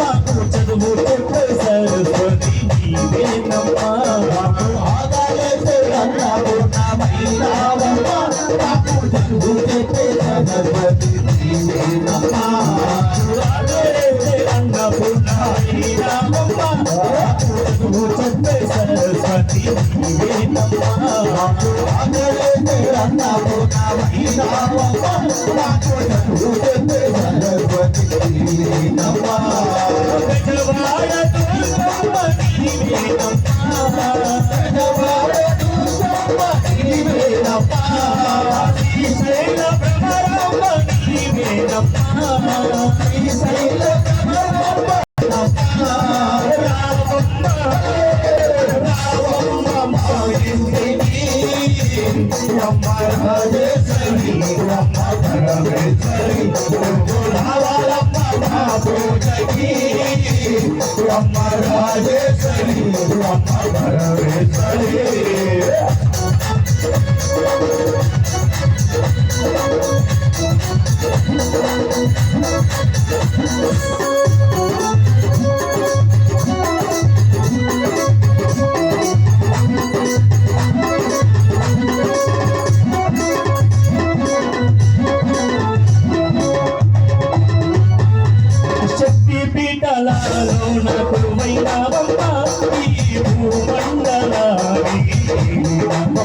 మాకు చదువు చెప్పే సరస్వతి నీవేనమ్మా మాకు మాకు చదువు చెప్పే సరస్వతి నీవేనమ్మా మాకు చదువు చెప్పే సరస్వతి నీవేనమ్మా మాకు మాకు చదువు చెప్పే సరస్వతి నీవేనమ్మా మా ఇంటికి అమ్మ రాజేశ్వరి పీటలలో నాకు వైరావమ్మ ఈ భూమండలానికి. అమ్మ